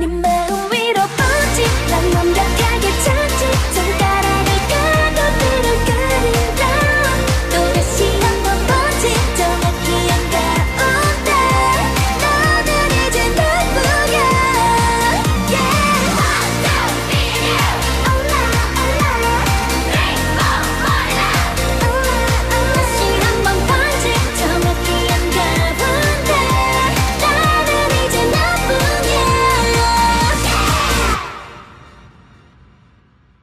niềm mê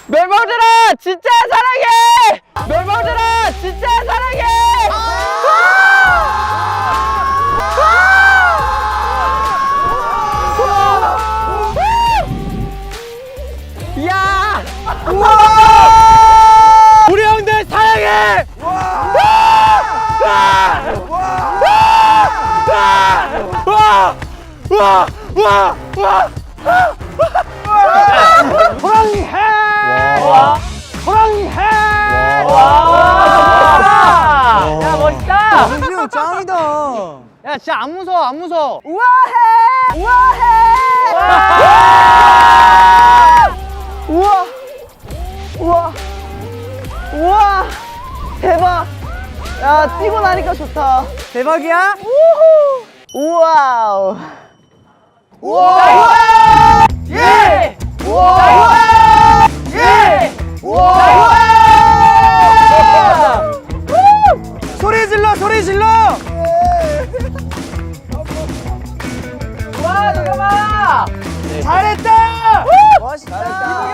멤버들아 진짜 사랑해! 멤버들아 진짜 사랑해! 야 우리 형들 사랑해! 와 와 와와! 호랑 멋있다! 민규 형 짱이다. 야, 진짜 안 무서워, 안 무서워. 우아해. 우아해. 우와! 우와! 우와! 대박! 야, 뛰고 나니까 좋다. 대박이야? 우와우! 우와! 잠깐만! 잘했다. 멋있다.